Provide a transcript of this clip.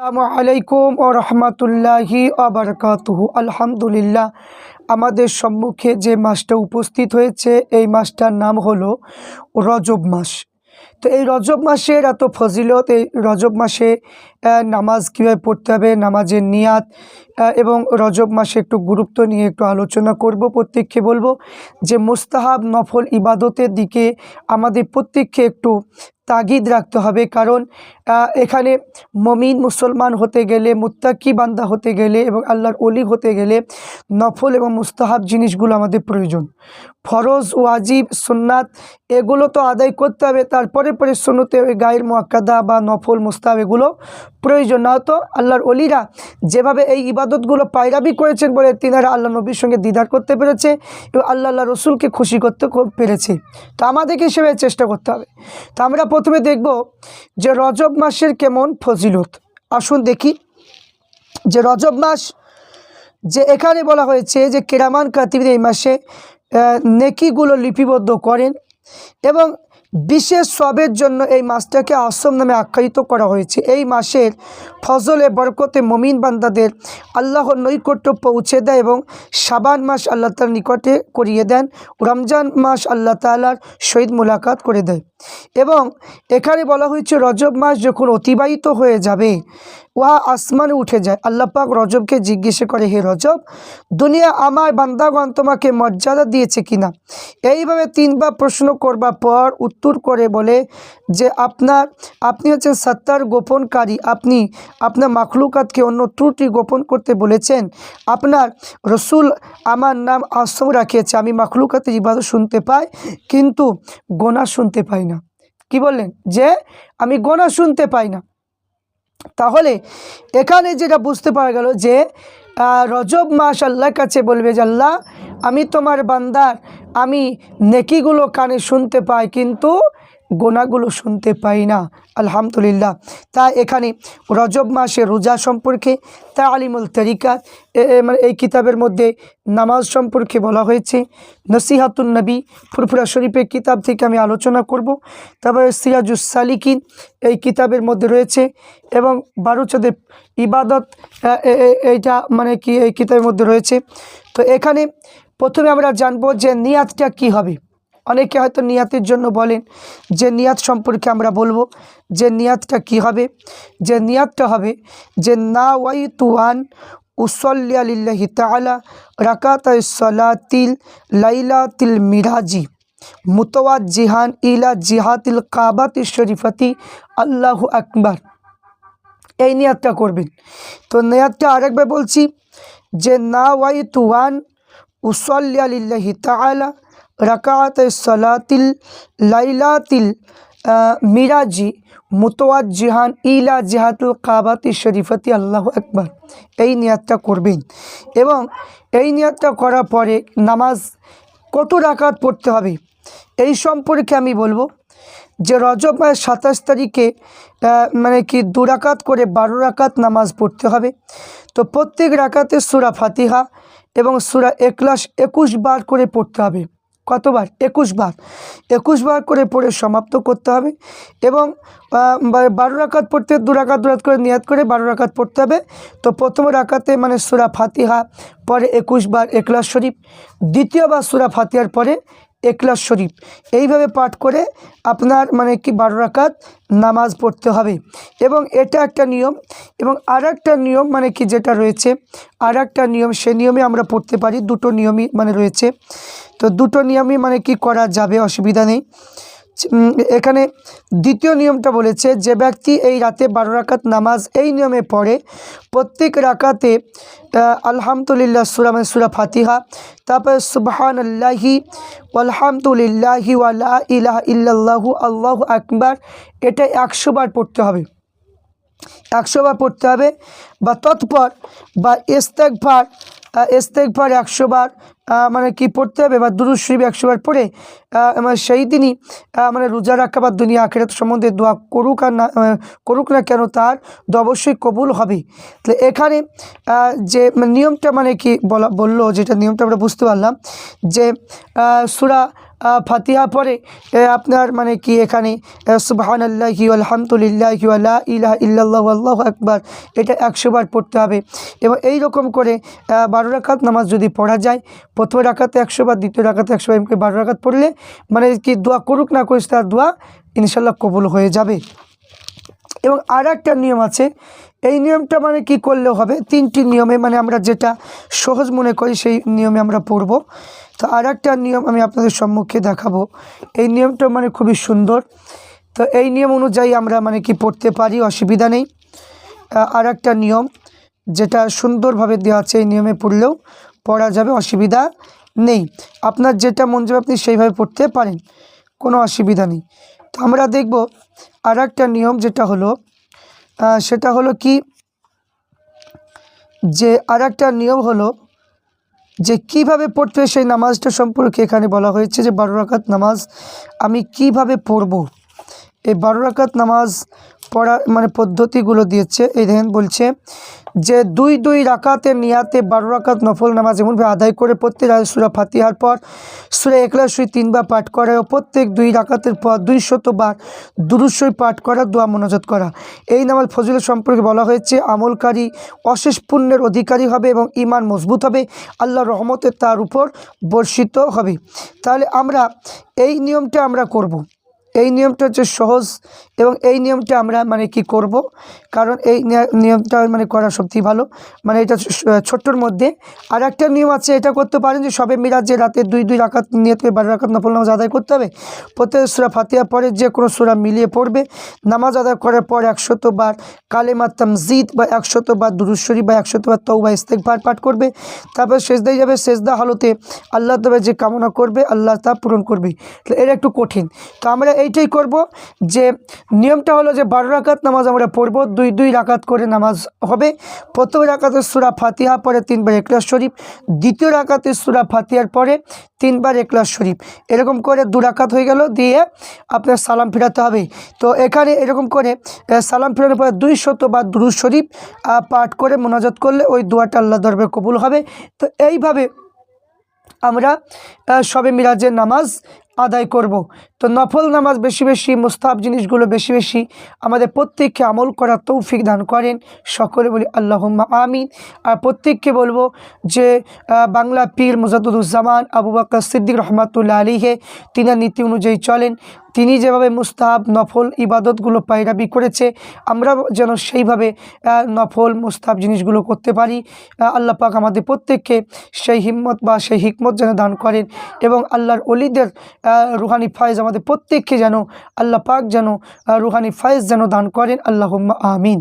আসসালামু আলাইকুম ও রহমতুল্লাহি আবরকাতহু আলহামদুলিল্লাহ, আমাদের সম্মুখে যে মাসটা উপস্থিত হয়েছে, এই মাসটার নাম হলো রজব মাস। তো এই রজব মাসের এত ফজিলত, এই রজব মাসে নামাজ কীভাবে পড়তে হবে, নামাজের নিয়াত এবং রজব মাসে একটু গুরুত্ব নিয়ে একটু আলোচনা করব, প্রত্যেককে বলব যে মুস্তাহাব নফল ইবাদতের দিকে আমাদের প্রত্যেককে একটু তাগিদ রাখতে হবে। কারণ এখানে মমিন মুসলমান হতে গেলে, মুত্তাকি বান্দা হতে গেলে এবং আল্লাহর অলি হতে গেলে নফল এবং মুস্তাহাব জিনিসগুলো আমাদের প্রয়োজন। ফরজ, ওয়াজিব, সুন্নাত এগুলো তো আদায় করতে হবে, তারপরে পরে সুন্নতে গায়ের মোয়াক্কাদা বা নফল, মুস্তাহাব এগুলো প্রয়োজন। না তো আল্লাহর অলিরা যেভাবে এই ইবাদতগুলো পায়রাবি করেছেন বলে তিনারা আল্লাহ নবীর সঙ্গে দিদার করতে পেরেছে এবং আল্লাহ আল্লাহ রসুলকে খুশি করতে পেরেছে। তো আমাদেরকে সেভাবে চেষ্টা করতে হবে? তো আমরা প্রথমে দেখব যে রজব মাসের কেমন ফজিলত। আসুন দেখি যে রজব মাস যে এখানে বলা হয়েছে যে কেরামান কাতিবির এই মাসে নেকিগুলো লিপিবদ্ধ করেন এবং বিশেষ সবের জন্য এই মাসটাকে আসম নামে আখ্যায়িত করা হয়েছে। এই মাসের ফজলে বরকতে মমিন বান্দাদের আল্লাহর নৈকট্য পৌঁছে দেয় এবং সাবান মাস আল্লাহ তালার নিকটে করিয়ে দেন। রমজান মাস আল্লাহ তালার সহিত মোলাকাত করে দেয়। এবং এখানে বলা হয়েছে, রজব মাস যখন অতিবাহিত হয়ে যাবে উহা আসমানে উঠে যায়। আল্লাহ পাক রজবকে জিজ্ঞেস করে, হে রজব, দুনিয়া আমার বান্দাগণ তোমাকে মর্যাদা দিয়েছে কিনা? এইভাবে তিনবার প্রশ্ন করবার পর উত্তর করে বলে যে, আপনার, আপনি হচ্ছেন সত্তার গোপনকারী। আপনি আপনার মাখলুকাতকে অন্য ত্রুটি গোপন করতে বলেছেন। আপনার রসুল আমার নাম আসম রাখিয়েছে। আমি মাখলুকাতের ইবাদত শুনতে পাই, কিন্তু গোনা শুনতে পাই না। কি বললেন? যে, আমি গোনা শুনতে পাই না। তাহলে এখানে যেটা বুঝতে পারা গেল যে রজব মাস আল্লাহর কাছে বলবে যে, আল্লাহ, আমি তোমার বান্দার, আমি নেকিগুলো কানে শুনতে পাই, কিন্তু গোনাগুলো শুনতে পাই না। আলহামদুলিল্লাহ। তাই এখানে রজব মাসে রোজা সম্পর্কে তা আলিমুল এ- মানে এই কিতাবের মধ্যে নামাজ সম্পর্কে বলা হয়েছে। নসিহাতুন নবী, ফুরফুরা শরীফের কিতাব থেকে আমি আলোচনা করব। তারপরে সিরাজুস সালিকিন এই কিতাবের মধ্যে রয়েছে এবং বারোচাঁদের ইবাদত এইটা মানে কি এই কিতাবের মধ্যে রয়েছে। তো এখানে প্রথমে আমরা জানব যে নিয়াতটা কি হবে। অনেকে হয়তো নিয়াতের জন্য বলেন যে নিয়াত সম্পর্কে আমরা বলব যে নিয়াতটা কি হবে? যে নিয়াতটা হবে যে না ওয়াই তুয়ান উসল্লি আলিল্লাহি তালা রাকাত সলাতিল লাইলাতিল মিরাজি মুতওয়াত জিহান ইলা জিহাতিল কাবাত শরীফতি আল্লাহ আকবার। এই নিয়াতটা করবেন। তো নিয়াতটা আরেকবার বলছি যে না ওয়াই তুয়ান উসল্লি আলিল্লাহি তালা রাকাত সলাতিল লাইলাতিল মিরাজি মুতওয়াত জিহান ইলা জিহাতুল কাবাতি শরীফতি, আল্লাহ আকবার। এই নিয়াতটা করবেন। এবং এই নিয়াতটা করার পরে নামাজ কত রাকাত পড়তে হবে? এই সম্পর্কে আমি বলব যে রজব মাসের সাতাশ তারিখে মানে কি দু রাকাত করে বারো রাকাত নামাজ পড়তে হবে। তো প্রত্যেক রাকাতে সুরা ফাতিহা এবং সুরা একলাস একুশ বার করে পড়তে হবে। কতবার? একুশ বার একুশ বার করে পড়ে সমাপ্ত করতে হবে এবং বারো রাকাত পড়তে দু রাকাত দু রাত করে নিয়াত করে বারো রাকাত পড়তে হবে। তো প্রথম রাকাতে মানে সুরা ফাতিহা, পরে একুশবার একলাস শরীফ, দ্বিতীয়বার সুরা ফাতিহার পরে একলাস শরীফ। এইভাবে পাঠ করে আপনার মানে কি বারো রাকাত নামাজ পড়তে হবে। এবং এটা একটা নিয়ম এবং আর একটা নিয়ম মানে কি যেটা রয়েছে আর একটা নিয়ম, সে নিয়মে আমরা পড়তে পারি। দুটো নিয়মই মানে রয়েছে। তো দুটো নিয়মই মানে কি করা যাবে, অসুবিধা নেই। এখানে দ্বিতীয় নিয়মটা বলেছে যে ব্যক্তি এই রাতে বারো রাকাত নামাজ এই নিয়মে পড়ে, প্রত্যেক রাকাতে আলহামদুলিল্লাহ সুরা মানে সুরা ফাতিহা, তারপরে সুবহান আল্লাহি আলহামদুলিল্লাহি ওয়ালা ইলাহ ইল্লাল্লাহু, আল্লাহ আকবার, এটা একশো বার পড়তে হবে। একশো বার পড়তে হবে বা তৎপর বা ইস্তেকভার ইস্তেকভার একশো বার মানে কি পড়তে হবে বা দুরুদ শরীফ একশোবার পড়ে মানে সেই দিনই মানে রোজা রাখা বা দুনিয়া আখেরাত সম্বন্ধে দোয়া করুক আর না করুক না কেন তার অবশ্যই কবুল হবে। তাহলে এখানে যে মানে নিয়মটা মানে কি বলা, বলল, যেটা নিয়মটা আমরা বুঝতে পারলাম, যে সুরা ফাতিহা পরে আপনার মানে কি এখানে সুবাহান আল্লাহি আলহামদুলিল্লাহি আল্লাহ ইলাহ ইল্লাহ আল্লাহ আকবার, এটা একশো বার পড়তে হবে। এবং এই রকম করে বারো রাকাত নামাজ যদি পড়া যায়, প্রথম রাকাতে একশো বার, দ্বিতীয় রাকাতে একশো বার এমনি বারো রাকাত পড়লে মানে কি দোয়া করুক না করিস তার দোয়া ইনশাল্লাহ কবুল হয়ে যাবে। এবং আর একটা নিয়ম আছে, এই নিয়মটা মানে কি করলেও হবে? তিনটি নিয়মে মানে আমরা যেটা সহজ মনে করি সেই নিয়মে আমরা পড়ব। তো আর একটা নিয়ম আমি আপনাদের সম্মুখে দেখাবো। এই নিয়মটা মানে খুবই সুন্দর। তো এই নিয়ম অনুযায়ী আমরা মানে কি পড়তে পারি, অসুবিধা নেই। আর একটা নিয়ম, যেটা সুন্দরভাবে দেওয়া আছে এই নিয়মে পড়লেও পড়া যাবে, অসুবিধা নেই। আপনার যেটা মন যাবে আপনি সেইভাবে পড়তে পারেন, কোনো অসুবিধা নেই। তো আমরা দেখব আর একটা নিয়ম যেটা হলো সেটা হলো কি? যে আর একটা নিয়ম হলো যে কীভাবে পড়তে সেই নামাজটা সম্পর্কে এখানে বলা হয়েছে যে বারো রাকাত নামাজ আমি কীভাবে পড়ব। এই বারো রাকাত নামাজ পড়ার মানে পদ্ধতিগুলো দিয়েছে। এই দেখেন বলছে যে দুই দুই রাকাতের নিয়াতে, বারো রাকাত নফল নামাজ এমনভাবে আদায় করে প্রত্যেক রাত সুরা ফাতিহার পর সুরা একলাশই তিনবার পাঠ করা ও প্রত্যেক দুই রাকাতের পর দুই শতবার দুরুশই পাঠ করা, দোয়া মনোজাত করা এই নামাজ ফজিলত সম্পর্কে বলা হয়েছে, আমলকারী অশেষ পুণ্যের অধিকারী হবে এবং ইমান মজবুত হবে আল্লাহ রহমতে তার উপর বর্ষিত হবে তাহলে আমরা এই নিয়মটা আমরা করব। এই নিয়মটা হচ্ছে সহজ এবং এই নিয়মটা আমরা মানে কি করব? কারণ এই নিয়মটা মানে করা সত্যি ভালো। মানে এটা ছোট্টর মধ্যে আর একটা নিয়ম আছে, এটা করতে পারেন যে সবে মিরাজ যে রাতে দুই দুই রাকাত নিয়ে থেকে বারো রাকাত নফল নামাজ আদায় করতে হবে। প্রত্যেক সুরা ফাতিয়া পরে যে কোনো সুরা মিলিয়ে পড়বে। নামাজ আদায় করার পর একশত বার কালেমা তামজিদ বা একশত বার দুরুশ্বরী বা একশত বার তৌ বা ইস্তেকবার পাঠ করবে। তারপর শেষদাই যাবে শেষদা হালতে আল্লাহ তবে যে কামনা করবে, আল্লাহ তা পূরণ করবে। এটা একটু কঠিন। তো আমরা এইটাই করব যে নিয়মটা হলো যে বারো রাকাত নামাজ আমরা পড়ব, দুই দুই রাকাত করে নামাজ হবে। প্রথম রাকাতের সুরা ফাতিহা, পরে তিনবার একলাস শরীফ। দ্বিতীয় রাকাতের সুরা ফাতিহার পরে তিনবার একলাস শরীফ। এরকম করে দু রাকাত হয়ে গেল, দিয়ে আপনার সালাম ফেরাতে হবে। তো এখানে এরকম করে সালাম ফেরানোর পরে দুই শত বা দুরুজ শরীফ পাঠ করে মোনাজাত করলে ওই দোয়াটা আল্লাহ দরবে কবুল হবে। তো এইভাবে আমরা সবে মিরাজের নামাজ আদায় করব। তো নফল নামাজ বেশি বেশি মুস্তাব জিনিসগুলো বেশি বেশি আমাদের প্রত্যেককে আমল করার তৌফিক দান করেন। সকলে বলি আল্লাহ আমিন। আর প্রত্যেককে বলব যে বাংলা পীর মুজাদুজ্জামান আবু বাক সিদ্দিক রহমাতুল্লা আলীহে তিনার নীতি অনুযায়ী চলেন। তিনি যেভাবে মুস্তাহাব নফল ইবাদতগুলো পায়রাবি করেছে আমরা যেন সেইভাবে নফল, মুস্তাহাব জিনিসগুলো করতে পারি। আল্লাহ পাক আমাদের প্রত্যেককে সেই হিম্মত বা সেই হিকমত যেন দান করেন এবং আল্লাহর অলিদের রুহানি ফায়েজ আমাদের প্রত্যেককে যেন, আল্লাহ পাক যেন রুহানি ফায়েজ যেন দান করেন। আল্লাহ আমিন।